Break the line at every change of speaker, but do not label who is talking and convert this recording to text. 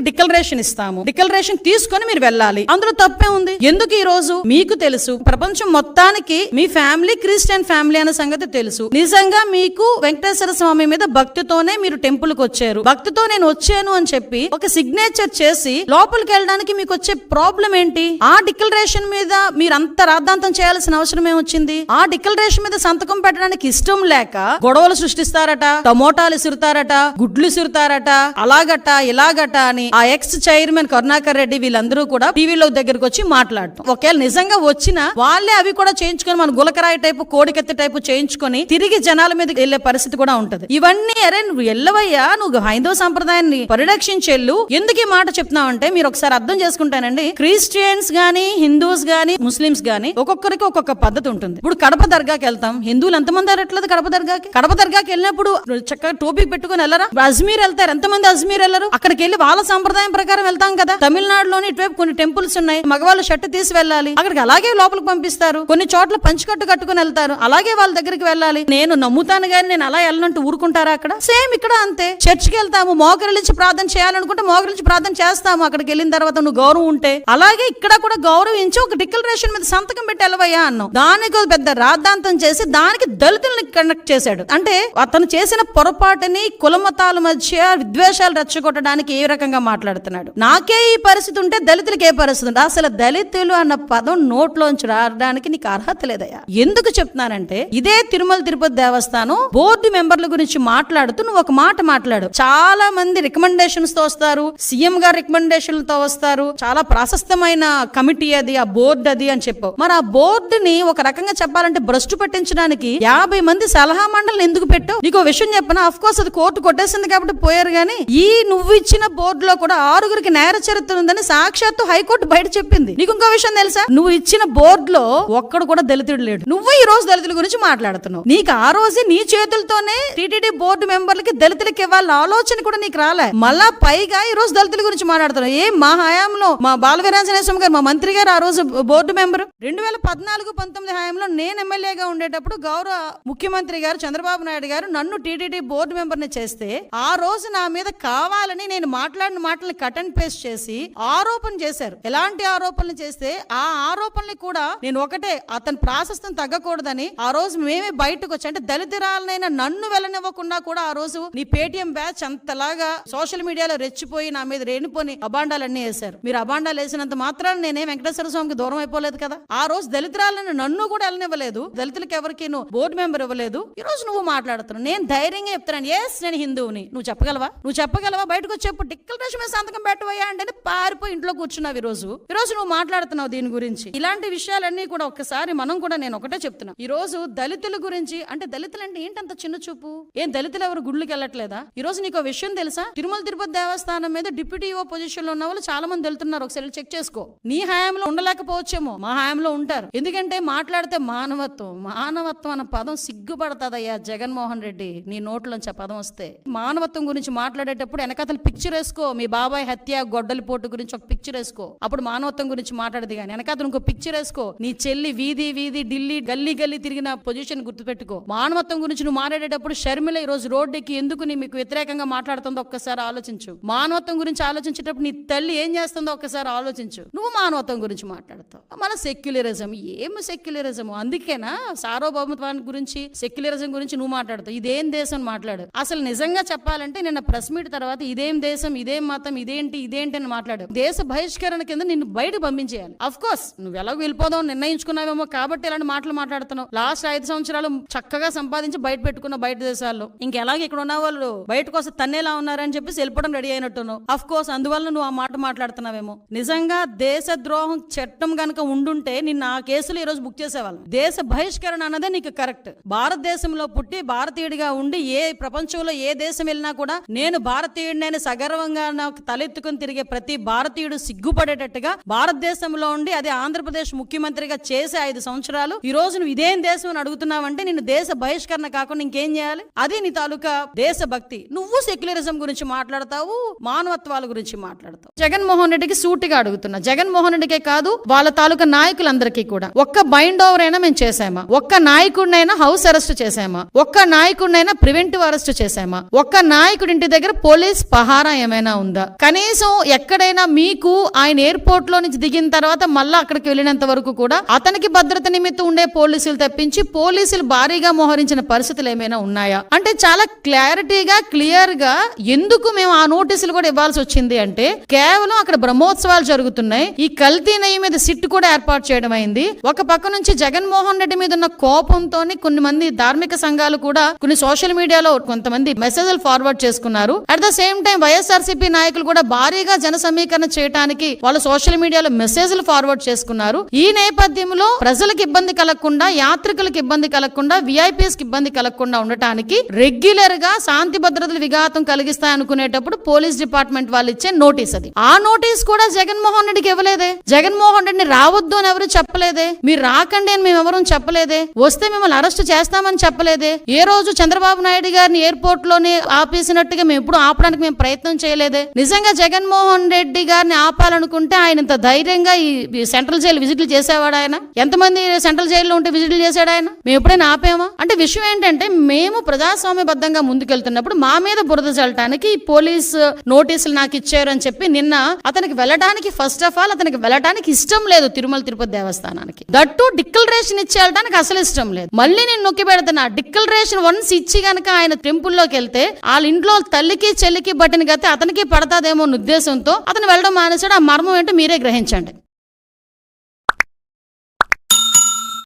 Declaration ఇస్తాము. Declaration తీసుకొని మీరు వెళ్ళాలి. అందులో తప్పే ఉంది. ఎందుకు ఈ రోజు? మీకు తెలుసు. ప్రపంచం మొత్తానికి మీ ఫ్యామిలీ క్రిస్టియన్ ఫ్యామిలీ అనే సంగతి తెలుసు. నిజంగా మీకు వెంకటేశ్వర స్వామి మీద భక్తితోనే మీరు టెంపుల్కి వచ్చారు. భక్తితో నేను వచ్చాను అని చెప్పి ఒక సిగ్నేచర్ చేసి లోపలికి వెళ్ళడానికి మీకు వచ్చే ప్రాబ్లం ఏంటి? ఆ డిక్లరేషన్ మీద మీరు అంత రాద్ధాంతం చేయాల్సిన అవసరం ఏమొచ్చింది? ఆ డిక్లరేషన్ మీద సంతకం పెట్టడానికి ఇష్టం లేక గొడవలు సృష్టిస్తారట టమోటాలు సిరుతారట గుడ్లు సిరుతారట అలాగట ఇలాగట అని ఆ ఎక్స్ చైర్మన్ కరుణాకర్ రెడ్డి వీళ్ళందరూ కూడా టీవీలో దగ్గరకు వచ్చి మాట్లాడటం. ఒకవేళ నిజంగా వచ్చినా వాళ్ళే అవి కూడా చేయించుకొని మన గులకరాయి టైపు కోడికెత్తి టైపు చేయించుకొని తిరిగి జనాల మీద వెళ్ళే పరిస్థితి కూడా ఉంటది. ఇవన్నీ అరే నువ్వు ఎల్లవయ్యా నువ్వు హైందవ సంప్రదాయాన్ని పరిరక్షించెళ్ళు. ఎందుకు ఈ మాట చెప్తున్నావంటే మీరు ఒకసారి అర్థం చేసుకుంటానండి. క్రిస్టియన్స్ గాని హిందూస్ గాని ముస్లిమ్స్ గాని ఒక్కొక్కరికి ఒక్కొక్క పద్ధతి ఉంటుంది. ఇప్పుడు కడప దర్గాకి వెళ్తాం. హిందువులు ఎంతమంది అరట్లేదు కడప దర్గాకి? కడప దర్గాకి వెళ్ళినప్పుడు చక్కగా టోపీ పెట్టుకుని వెళ్ళరా? అజ్మీర్ వెళ్తారు. ఎంతమంది అజ్మీర్ వెళ్ళరు? అక్కడికి వెళ్ళి వాళ్ళ సంప్రదాయం ప్రకారం వెళ్తాం కదా. తమిళనాడులోని ఇటువైపు కొన్ని టెంపుల్స్ ఉన్నాయి. మగవాళ్ళు షర్ట్ తీసి వెళ్ళాలి. అక్కడికి అలాగే లోపలికి పంపిస్తారు. కొన్ని చోట్ల పంచికట్టు కట్టుకుని వెళ్తారు. అలాగే వాళ్ళ దగ్గరికి వెళ్ళాలి. నేను నమ్ముతాను కానీ నేను అలా వెళ్ళనంటూ ఊరుకుంటారా అక్కడ? సేమ్ ఇక్కడ అంతే. చర్చికి వెళ్తాము. మోకరిలించి ప్రార్థన చేయాలనుకుంటే మోకరిలించి ప్రార్థన చేస్తాము. అక్కడికి వెళ్ళిన తర్వాత నువ్వు గౌరవం ఉంటే. అలాగే ఇక్కడ కూడా గౌరవించి ఒక డిక్లరేషన్ మీద సంతకం పెట్టి వెళ్ళవయ్యా అన్నావు. దానికి పెద్ద రాద్ధాంతం చేసి దానికి దళితుల్ని కనెక్ట్ చేశాడు. అంటే అతను చేసిన పొరపాటుని కులమతాల మధ్య విద్వేషాలు రెచ్చగొట్టడానికి ఏ రకంగా మాట్లాడుతున్నాడు. నాకే ఈ పరిస్థితి ఉంటే దళితులకి ఏ పరిస్థితి ఉంటే అసలు దళితులు అన్న పదం నోట్లోంచి రావడానికి నీకు అర్హత లేదయ్యా. ఎందుకు చెప్తున్నానంటే ఇదే తిరుమల తిరుపతి దేవస్థానం బోర్డు మెంబర్ల గురించి మాట్లాడుతూ నువ్వు ఒక మాట మాట్లాడు. చాలా మంది రికమెండేషన్స్తో వస్తారు సీఎం గారి రికమెండేషన్తో వస్తారు. చాలా ప్రశస్తమైన కమిటీ అది ఆ బోర్డు అది అని చెప్పావు. మరి ఆ బోర్డుని ఒక రకంగా చెప్పాలంటే భ్రష్టు పట్టించడానికి యాభై మంది సలహా మండలిని ఎందుకు పెట్టావు? నీకు విషయం చెప్పనా? అఫ్ కోర్స్ అది కోర్టు కొట్టేసింది కాబట్టి పోయారు కానీ ఈ నువ్వు ఇచ్చిన బోర్డులో కూడా ఆరుగురికి నేర చరిత్ర ఉందని సాక్షాత్తు హైకోర్టు బయట చెప్పింది. నీకు ఇంకో విషయం తెలుసా? నువ్వు ఇచ్చిన బోర్డులో ఒక్కడు కూడా దళితుడు లేడు. నువ్వు ఈ రోజు దళితుల గురించి మాట్లాడుతున్నావు. నీకు ఆ రోజే నీ చేతులతోనే టీటీడీ బోర్డు మెంబర్లకి దళితులకి ఇవ్వాలని ఆలోచన కూడా నీకు రాలే. మళ్ళా పైగా ఈ రోజు దళితుల గురించి మాట్లాడుతున్నావు. ఏ మా హయాంలో మా బాలవీరాంజనేయ స్వామి గారు మా మంత్రి గారు ఆ రోజు బోర్డు మెంబర్? రెండు వేల పద్నాలుగు పంతొమ్మిది హయాంలో నేను ఎమ్మెల్యేగా ఉండేటప్పుడు గౌరవ ముఖ్యమంత్రి గారు చంద్రబాబు నాయుడు గారు నన్ను టీటీడీ బోర్డు మెంబర్ని చేస్తే ఆ రోజు నా మీద కావాలని నేను మాట్లాడిన మాటల్ని కట్ అండ్ పేస్ట్ చేసి ఆరోపణ చేశారు. ఎలాంటి ఆరోపణలు చేస్తే ఆ ఆరోపణలు కూడా నేను ఒకటే అతని ప్రాశస్తం తగ్గకూడదని ఆ రోజు మేమే బయటకు వచ్చి అంటే దళితురాలనైనా నన్ను వెళ్ళనివ్వకుండా కూడా ఆ రోజు నీ పేటిఎం బ్యాచ్ అంతలాగా సోషల్ మీడియాలో రెచ్చిపోయి నా మీద రేణిపోని అబాండాలన్నీ వేశారు. మీరు అబాండాలు వేసినంత మాత్రాన్ని నేనే వెంకటేశ్వర స్వామికి దూరం అయిపోలేదు కదా? ఆ రోజు దళితురాలను నన్ను కూడా వెళ్ళనివ్వలేదు దళితులకు ఎవరికి నువ్వు బోర్డు మెంబర్ ఇవ్వలేదు. ఈ రోజు నువ్వు మాట్లాడుతున్నావు. నేను ధైర్యంగా చెప్తున్నాను. ఎస్ నేను హిందువుని. నువ్వు చెప్పగలవా? నువ్వు చెప్పగలవా? బయటకు వచ్చి చెప్పు డిక్లరేషన్ మీద సంతకం పెట్టవయ్యా అంటే పారిపోయి ఇంట్లో కూర్చున్నావు ఈ రోజు ఈ రోజు నువ్వు మాట్లాడుతున్నావు దీని గురించి. ఇలాంటి విషయాలన్నీ కూడా ఒక్కసారి మనం కూడా నేను ఒకటే చెప్తున్నా. ఈ రోజు దళితుల గురించి అంటే దళితులు అంటే ఏంటంత చిన్న చూపు? ఏం దళితులు ఎవరు గుళ్ళకి వెళ్ళట్లేదా? ఈ రోజు నీకు విషయం తెలుసా? తిరుమల తిరుపతి దేవస్థానం మీద డిప్యూటీ ఓ పొజిషన్లో ఉన్న వాళ్ళు చాలా మంది వెళ్తున్నారు. ఒకసారి చెక్ చేసుకో. నీ హయాంలో ఉండలేకపోవచ్చేమో. మా హయాంలో ఉంటారు. ఎందుకంటే మాట్లాడితే మానవత్వం మానవత్వం అన్న పదం సిగ్గుపడతాదయ్యా జగన్మోహన్ రెడ్డి. నీ నోట్లోంచి ఆ పదం వస్తే. మానవత్వం గురించి మాట్లాడేటప్పుడు వెనకతలు పిక్చర్ వేసుకో. మీ బాబాయ్ హత్య గొడ్డలి పోటు గురించి ఒక పిక్చర్ వేసుకో. అప్పుడు మానవత్వం గురించి మాట్లాడదు కానీ వెనకాతలు ఇంకో పిక్చర్ వేసుకో. నీ చెల్లి వీధి వీధి ఢిల్లీ గల్లీ గల్లీ తిరిగిన పొజిషన్ గుర్తుపెట్టుకో. మానవత్వం గురించి నువ్వు మాట్లాడేటప్పుడు షర్మిల ఈ రోజు రోడ్డుకి ఎందుకు నీ మీకు వ్యతిరేకంగా మాట్లాడుతుందో ఒక్కసారి ఆలోచించు. మానవత్వం గురించి ఆలోచించేటప్పుడు నీ తల్లి ఏం చేస్తుందో ఒక్కసారి ఆలోచించు. నువ్వు మానవత్వం గురించి మాట్లాడతావు. మన సెక్యులరిజం ఏమి సెక్యులరిజం అందుకేనా సార్వభౌమత్వాన్ని గురించి సెక్యులరిజం గురించి నువ్వు మాట్లాడతావు. ఇదేం దేశం మాట్లాడు. అసలు నిజంగా చెప్పాలంటే నిన్న ప్రెస్ మీట్ తర్వాత ఇదేం దేశం ఇదేం మతం ఇదేంటి ఇదేంటి అని మాట్లాడు. దేశ బహిష్కరణ కింద నిన్ను బయట పంపించేయాలి. అఫ్ కోర్స్ నువ్వు ఎలాగో వెళ్ళిపోదాం నిర్ణయించుకున్నావేమో కాబట్టి ఇలాంటి మాటలు మాట్లాడుతున్నావు. లాస్ట్ ఐదు సంవత్సరాలు చక్కగా సంపాదించి బయట పెట్టుకున్న బయట దేశాల్లో. ఇంకెలాగ ఇక్కడ ఉన్న వాళ్ళు? బయటకు వస్తే తన్నేలా ఉన్నారని చెప్పేసి వెళ్ళిపోవడం రెడీ అయినట్టున్నావు. అఫ్ కోర్స్ అందువల్ల నువ్వు ఆ మాట మాట్లాడుతున్నావేమో. నిజంగా దేశ ద్రోహం చట్టం గనక ఉండుంటే నిన్న ఆ కేసులు ఈ రోజు బుక్ చేసేవాళ్ళం. దేశ బహిష్కరణ అన్నదే నీకు కరెక్ట్ భారతదేశంలో పుట్టి భారతీయుడిగా ఉండి ఏ ప్రపంచంలో ఏ దేశం వెళ్ళినా కూడా నేను భారతీయుడినైనా సగర్వంగా నాకు తలెత్తుకుని తిరిగే ప్రతి భారతీయుడు సిగ్గుపడేటట్టుగా భారతదేశంలో ఉండి అదే ఆంధ్రప్రదేశ్ ముఖ్యమంత్రిగా చేసే ఐదు సంవత్సరాలు ఈ రోజు నువ్వు ఇదేం దేశం అని అడుగుతున్నావంటే నేను దేశ బహిష్కరణ కాకుండా ఇంకేం చేయాలి? అది నీ తాలూకా దేశభక్తి. నువ్వు సెక్యులరిజం గురించి మాట్లాడతావు మానవత్వాల గురించి మాట్లాడతావు. జగన్మోహన్ రెడ్డికి సూటిగా అడుగుతున్నా. జగన్మోహన్ రెడ్డికే కాదు వాళ్ళ తాలూకా నాయకులందరికీ కూడా. ఒక్క బైండ్ ఓవర్ అయినా మేము చేసామా ఒక్క నాయకుడినైనా హౌస్ అరెస్ట్ చేసామా ఒక్క నాయకుడినైనా ప్రివెంటివ్ అరెస్ట్ చేసామా ఒక్క నాయకుడి ఇంటి దగ్గర పోలీస్ పహారా ఏమైనా ఉంది ఉందా? కనీసం ఎక్కడైనా మీకు ఆయన ఎయిర్పోర్ట్లో నుంచి దిగిన తర్వాత మళ్ళీ అక్కడికి వెళ్ళినంత వరకు కూడా అతనికి భద్రత నిమిత్తం ఉండే పోలీసులు తప్పించి పోలీసులు భారీగా మోహరించిన పరిస్థితులు ఏమైనా ఉన్నాయా? అంటే చాలా క్లారిటీగా క్లియర్గా ఎందుకు మేము ఆ నోటీసులు కూడా ఇవ్వాల్సి వచ్చింది అంటే కేవలం అక్కడ బ్రహ్మోత్సవాలు జరుగుతున్నాయి. ఈ కల్తీ నయ్యి మీద సిట్ కూడా ఏర్పాటు చేయడం అయింది. ఒక పక్క నుంచి జగన్మోహన్ రెడ్డి మీద ఉన్న కోపంతో కొన్ని మంది ధార్మిక సంఘాలు కూడా కొన్ని సోషల్ మీడియాలో కొంతమంది మెసేజ్లు ఫార్వర్డ్ చేసుకున్నారు. At the same time YSRCP నాయకులు కూడా భారీగా జన సమీకరణ చేయడానికి వాళ్ళు సోషల్ మీడియాలో మెసేజ్లు ఫార్వర్డ్ చేసుకున్నారు. ఈ నేపథ్యంలో ప్రజలకు ఇబ్బంది కలగకుండా యాత్రికులకు ఇబ్బంది కలగకుండా విఐపీఎస్కి ఇబ్బంది కలగకుండా ఉండటానికి రెగ్యులర్గా శాంతి భద్రతలు విఘాతం కలిగిస్తాయి అనుకునేటప్పుడు పోలీస్ డిపార్ట్మెంట్ వాళ్ళు ఇచ్చే నోటీస్ అది. ఆ నోటీస్ కూడా జగన్మోహన్ రెడ్డికి ఇవ్వలేదే. జగన్మోహన్ రెడ్డిని రావద్దు అని ఎవరు చెప్పలేదే? మీరు రాకండి అని మేము ఎవరూ చెప్పలేదే? వస్తే మిమ్మల్ని అరెస్ట్ చేస్తామని చెప్పలేదే? ఏ రోజు చంద్రబాబు నాయుడు గారిని ఎయిర్పోర్ట్లోనే ఆపేసినట్టుగా మేము ఎప్పుడు ఆపడానికి మేము ప్రయత్నం చేయలేదే? నిజంగా జగన్మోహన్ రెడ్డి గారిని ఆపాలనుకుంటే ఆయన ఇంత ధైర్యంగా ఈ సెంట్రల్ జైలు విజిట్లు చేసేవాడు ఆయన? ఎంతమంది సెంట్రల్ జైల్లో ఉంటే విజిట్లు చేశాడు ఆయన? మేము ఎప్పుడైనా ఆపామా? అంటే విషయం ఏంటంటే మేము ప్రజాస్వామ్యబద్ధంగా ముందుకెళ్తున్నప్పుడు మా మీద బురద చల్లటానికి పోలీసు పోలీస్ నోటీసులు నాకు ఇచ్చారు అని చెప్పి నిన్న అతనికి వెళ్ళడానికి ఫస్ట్ ఆఫ్ ఆల్ అతనికి వెళ్ళడానికి ఇష్టం లేదు తిరుమల తిరుపతి దేవస్థానానికి. దట్టు డిక్లరేషన్ ఇచ్చి వెళ్ళడానికి అసలు ఇష్టం లేదు. మళ్ళీ నేను నొక్కి పెడుతున్నా డిక్లరేషన్ వన్స్ ఇచ్చి గనక ఆయన టెంపుల్లోకి వెళ్తే వాళ్ళ ఇంట్లో తల్లికి చెల్లికి బట్టిన గతే అతనికి పడతాదేమో అన్న ఉద్దేశంతో అతను వెళ్ళడం మానేశాడు. ఆ మర్మం ఏంటో మీరే గ్రహించండి.